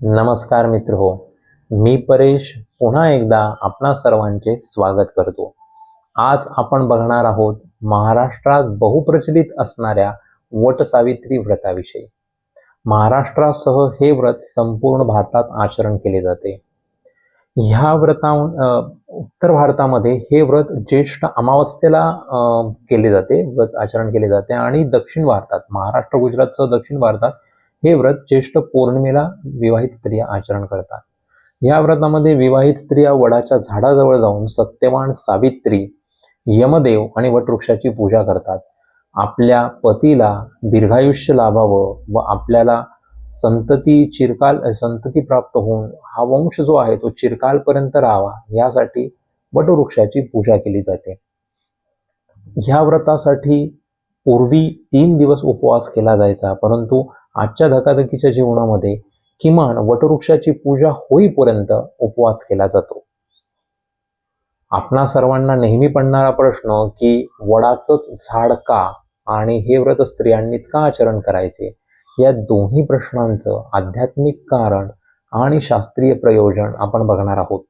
नमस्कार मित्र हो मी परेश पुन्हा एकदा आपणा सर्वांचे स्वागत करतो. आज आपण बघणार आहोत महाराष्ट्रात बहुप्रचलित असणाऱ्या वटसावित्री व्रताविषयी. महाराष्ट्रासह हे व्रत संपूर्ण भारतात आचरण केले जाते. ह्या व्रता उत्तर भारतामध्ये हे व्रत ज्येष्ठ अमावस्येला अं, केले जाते व्रत आचरण केले जाते. आणि दक्षिण भारतात महाराष्ट्र गुजरातसह दक्षिण भारतात हे व्रत ज्येष्ठ पौर्णिमेला विवाहित स्त्रिया आचरण करतात. या व्रतामध्ये विवाहित स्त्रिया वडाच्या झाडाजवळ जाऊन सत्यवान सावित्री यमदेव आणि वटवृक्षाची पूजा करतात. आपल्या पतीला दीर्घायुष्य लाभावं व आपल्याला संतती चिरकाल संतती प्राप्त होऊन हा वंश जो आहे तो चिरकालपर्यंत राहावा यासाठी वटवृक्षाची पूजा केली जाते. ह्या व्रतासाठी पूर्वी तीन दिवस उपवास केला जायचा परंतु आजच्या धकाधकीच्या जीवनामध्ये किमान वटवृक्षाची पूजा होईपर्यंत उपवास केला जातो. आपणा सर्वांना नेहमी पडणारा प्रश्न की वडाचंच झाड का आणि हे व्रत स्त्रियांनीच का आचरण करायचे? या दोन्ही प्रश्नांचं आध्यात्मिक कारण आणि शास्त्रीय प्रयोजन आपण बघणार आहोत.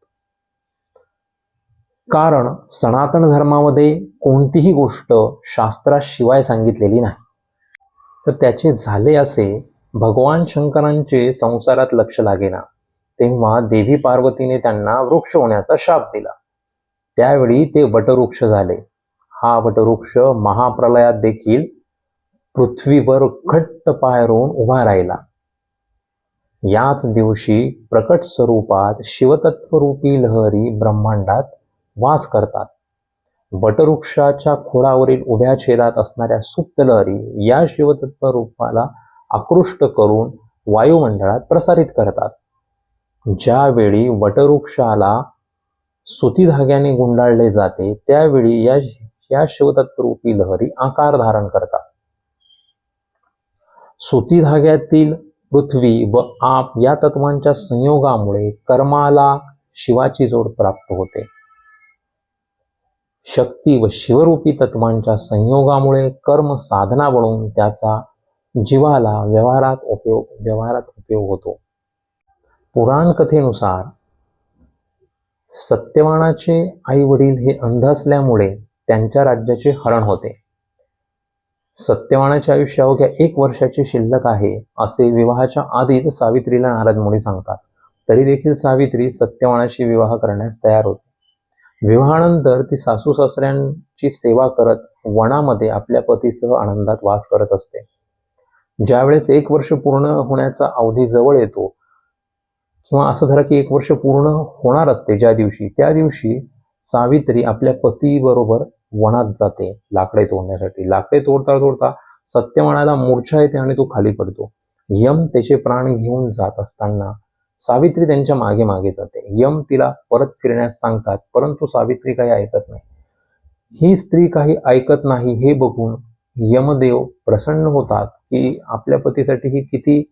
कारण सनातन धर्मामध्ये कोणतीही गोष्ट शास्त्राशिवाय सांगितलेली नाही. तर त्याचे झाले असे भगवान शंकरांचे संसारात लक्ष लागेना. तेव्हा देवी पार्वतीने त्यांना वृक्ष होण्याचा शाप दिला. त्यावेळी ते वटवृक्ष झाले. हा वटवृक्ष महाप्रलयात देखील पृथ्वीवर घट्ट पायरून उभा राहिला. याच दिवशी प्रकट स्वरूपात शिवतत्वरूपी लहरी ब्रह्मांडात वास करतात. वटवृक्षाच्या खोडावरील उभ्या छेदात असणाऱ्या सुप्त लहरी या शिवतत्व रूपाला आकृष्ट करून वायुमंडळात प्रसारित करतात. ज्यावेळी वटवृक्षाला सुती धाग्याने गुंडाळले जाते त्यावेळी या या शिवतत्वरूपी लहरी आकार धारण करतात. सुती धाग्यातील पृथ्वी व आप या तत्वांच्या संयोगामुळे कर्माला शिवाची जोड प्राप्त होते. शक्ती व शिवरूपी तत्वांच्या संयोगामुळे कर्म साधना बनून त्याचा जीवाला व्यवहारात उपयोग व्यवहारात उपयोग होतो. पुराण कथेनुसार सत्यवानाचे आई वडील हे अंध असल्यामुळे त्यांच्या राज्याचे हरण होते. सत्यवानाचे आयुष्य अवघ्या एक वर्षाची शिल्लक आहे असे विवाहाच्या आधीच सावित्रीला नारद मुनी सांगतात. तरी देखील सावित्री सत्यवानाशी विवाह करण्यास तयार होते. विवाहानंतर ती सासू सासऱ्यांची सेवा करत वनामध्ये आपल्या पतीसह आनंदात वास करत असते. ज्यावेळेस एक वर्ष पूर्ण होण्याचा अवधी जवळ येतो किंवा असं झालं की एक वर्ष पूर्ण होणार असते ज्या दिवशी त्या दिवशी सावित्री आपल्या पतीबरोबर वनात जाते लाकडे तोडण्यासाठी. लाकडे तोडता तोडता सत्यमानाला मूर्छा येते आणि तो खाली पडतो. यम त्याचे प्राण घेऊन जात असताना सावित्री त्यांच्या मागे मागे जाते. यम तिला परत फिरण्यास सांगतात परंतु सावित्री काही ऐकत नाही. ही स्त्री काही ऐकत नाही हे बघून यमदेव प्रसन्न होतात की आपल्या पतीसाठी ही किती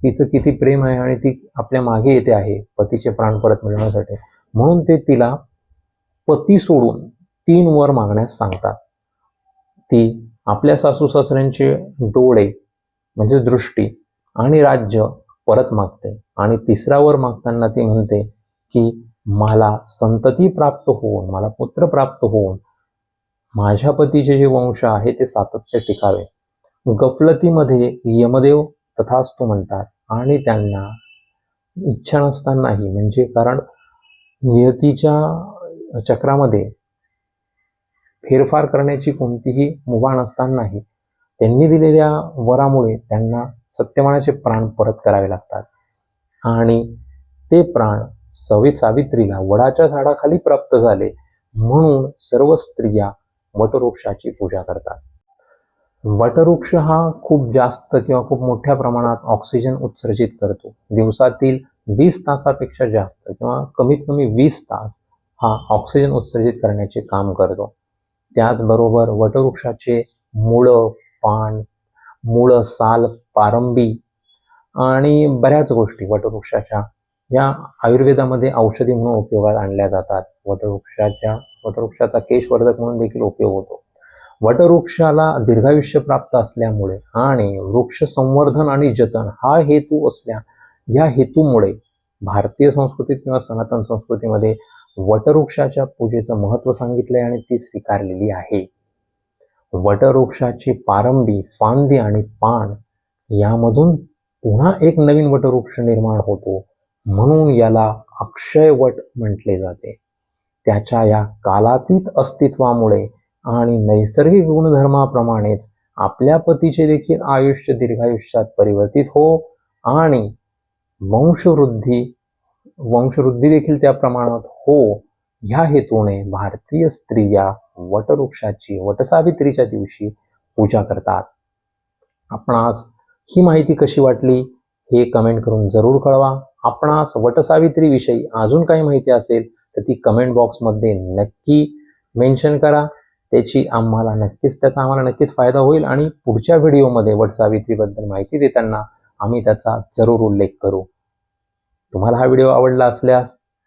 तिचं किती प्रेम आहे आणि ती आपल्या मागे येते आहे पतीचे प्राण परत मिळवण्यासाठी. म्हणून ते तिला पती सोडून तीन वर मागण्यास सांगतात. ती आपल्या सासू सासऱ्यांचे डोळे म्हणजे दृष्टी आणि राज्य परत मागते. आणि तिसरा वर मागताना ती म्हणते की मला संतती प्राप्त होऊन मला पुत्र प्राप्त होऊन माझ्या पतीचे जे वंश आहे ते सातत्य टिकावे. गफलतीमध्ये यमदेव तथास्तु म्हणतात. आणि त्यांना इच्छा नसतानाही म्हणजे कारण नियतीच्या चक्रामध्ये फेरफार करण्याची कोणतीही मुभा नसतानाही त्यांनी दिलेल्या वरामुळे त्यांना सत्यमानाचे प्राण परत करावे लागतात. आणि ते प्राण सवी सावित्रीला वडाच्या झाडाखाली प्राप्त झाले म्हणून सर्व स्त्रिया वटवृक्षाची पूजा करतात. वटवृक्ष हा खूप जास्त किंवा खूप मोठ्या प्रमाणात ऑक्सिजन उत्सर्जित करतो. दिवसातील वीस तासापेक्षा जास्त किंवा कमीत कमी वीस तास हा ऑक्सिजन उत्सर्जित करण्याचे काम करतो. त्याचबरोबर वटवृक्षाचे मुळं पान मुळं साल पारंबी आणि बऱ्याच गोष्टी वटवृक्षाच्या. या आयुर्वेदामध्ये औषधी म्हणून उपयोगात आणल्या जातात. वटवृक्षाच्या वटवृक्षाचा केशवर्धक म्हणून देखील उपयोग होतो. वटवृक्षाला दीर्घायुष्य प्राप्त असल्यामुळे आणि वृक्ष संवर्धन आणि जतन हा हेतू असल्या या हेतूमुळे भारतीय संस्कृतीत किंवा सनातन संस्कृतीमध्ये वटवृक्षाच्या पूजेचं महत्त्व सांगितलंय आणि ती स्वीकारलेली आहे. वटवृक्षाची पारंबी फांदी आणि पान यामधून पुन्हा एक नवीन वटवृक्ष निर्माण होतो म्हणून याला अक्षय वट म्हटले जाते. त्याच्या या कालातीत अस्तित्वामुळे आणि नैसर्गिक गुणधर्माप्रमाणेच आपल्या पतीचे देखील आयुष्य दीर्घायुष्यात परिवर्तित हो आणि वंशवृद्धी वंशवृद्धी देखील त्या प्रमाणात हो ह्या हेतूने भारतीय स्त्रिया वटवृक्षाची वटसावित्रीच्या दिवशी पूजा करतात. आपणास ही माहिती कशी वाटली हे कमेंट करून जरूर कळवा. आपणास वटसावित्रीविषयी अजून काही माहिती असेल तर ती कमेंट बॉक्समध्ये नक्की मेन्शन करा. त्याची आम्हाला नक्कीच त्याचा आम्हाला नक्कीच फायदा होईल आणि पुढच्या व्हिडिओमध्ये वटसावित्रीबद्दल माहिती देताना आम्ही त्याचा जरूर उल्लेख करू. तुम्हाला हा व्हिडिओ आवडला असल्यास